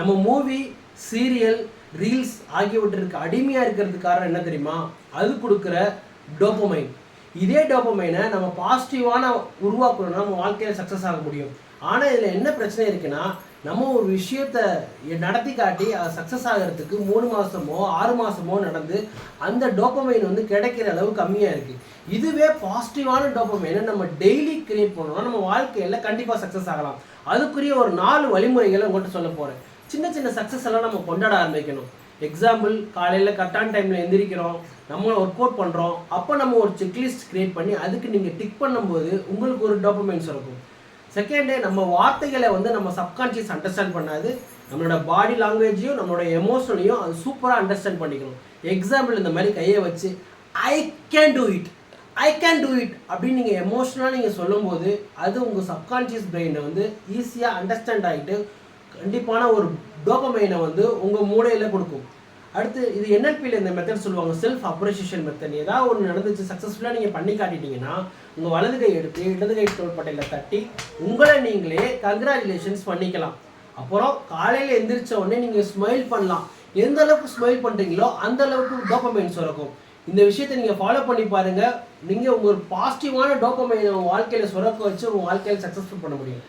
நம்ம movie serial reels ஆகியவற்றிற்கு அடிமையாக இருக்கிறதுக்கு காரணம் என்ன தெரியுமா? அது கொடுக்குற டோப்பமைன் இதே டோப்பமைனை நம்ம பாசிட்டிவான உருவாக்கணும்னா நம்ம வாழ்க்கையில் சக்ஸஸ் ஆக முடியும். ஆனால் இதில் என்ன பிரச்சனை இருக்குன்னா நம்ம ஒரு விஷயத்த நடத்தி காட்டி அது சக்ஸஸ் ஆகிறதுக்கு மூணு மாதமோ ஆறு மாதமோ நடந்து அந்த டோப்பமைன் வந்து கிடைக்கிற அளவு கம்மியாக இருக்குது இதுவே பாசிட்டிவான டோப்பமைனை நம்ம டெய்லி கிரியேட் பண்ணோம்னா நம்ம வாழ்க்கையில் கண்டிப்பாக சக்ஸஸ் ஆகலாம். அதுக்குரிய ஒரு நாலு வழிமுறைகளை உங்கள்கிட்ட சொல்ல போகிறேன் சின்ன சின்ன சக்ஸஸ் எல்லாம் நம்ம கொண்டாட ஆரம்பிக்கணும். எக்ஸாம்பிள் காலையில் கரெக்டான டைமில் எந்திரிக்கிறோம் நம்ம ஒர்க் அவுட் பண்ணுறோம் அப்போ நம்ம ஒரு செக்லிஸ்ட் கிரியேட் பண்ணி அதுக்கு நீங்கள் டிக் பண்ணும்போது உங்களுக்கு ஒரு டாக்குமெண்ட்ஸ் இருக்கும் செகண்டு நம்ம வார்த்தைகளை வந்து நம்ம சப்கான்ஷியஸ் அண்டர்ஸ்டாண்ட் பண்ணாது. நம்மளோட பாடி லாங்குவேஜையும் நம்மளோட எமோஷனையும் அது சூப்பராக அண்டர்ஸ்டாண்ட் பண்ணிக்கணும். எக்ஸாம்பிள் இந்த மாதிரி கையை வச்சு I can do it I can do it அப்படின்னு நீங்கள் எமோஷனலாக நீங்கள் சொல்லும்போது அது உங்கள் சப்கான்ஷியஸ் பிரெயினை வந்து ஈஸியாக அண்டர்ஸ்டாண்ட் ஆகிட்டு கண்டிப்பான ஒரு டோபமைனை வந்து உங்கள் மூளையில் கொடுக்கும். அடுத்து இது என்எல்பியில் இந்த மெத்தட் சொல்லுவாங்க செல்ஃப் அப்ரிசியேஷன் மெத்தட் ஏதாவது ஒன்று நடந்துச்சு சக்ஸஸ்ஃபுல்லாக நீங்கள் பண்ணி காட்டிட்டீங்கன்னா உங்கள் வலது கை எடுத்து இடது கை தோள்பட்டையில் தட்டி உங்களை நீங்களே கங்க்ராச்சுலேஷன்ஸ் பண்ணிக்கலாம். அப்புறம் காலையில் எந்திரிச்ச உடனே நீங்கள் ஸ்மைல் பண்ணலாம். எந்த அளவுக்கு ஸ்மைல் பண்ணுறீங்களோ அந்த அளவுக்கு டோப்பமைன் சுரக்கும். இந்த விஷயத்தை நீங்கள் ஃபாலோ பண்ணி பாருங்கள் நீங்கள் உங்கள் பாசிட்டிவான டோப்பமைனை உங்கள் வாழ்க்கையில் சுரக்க வச்சு உங்கள் வாழ்க்கையில் சக்ஸஸ்ஃபுல் பண்ண முடியும்.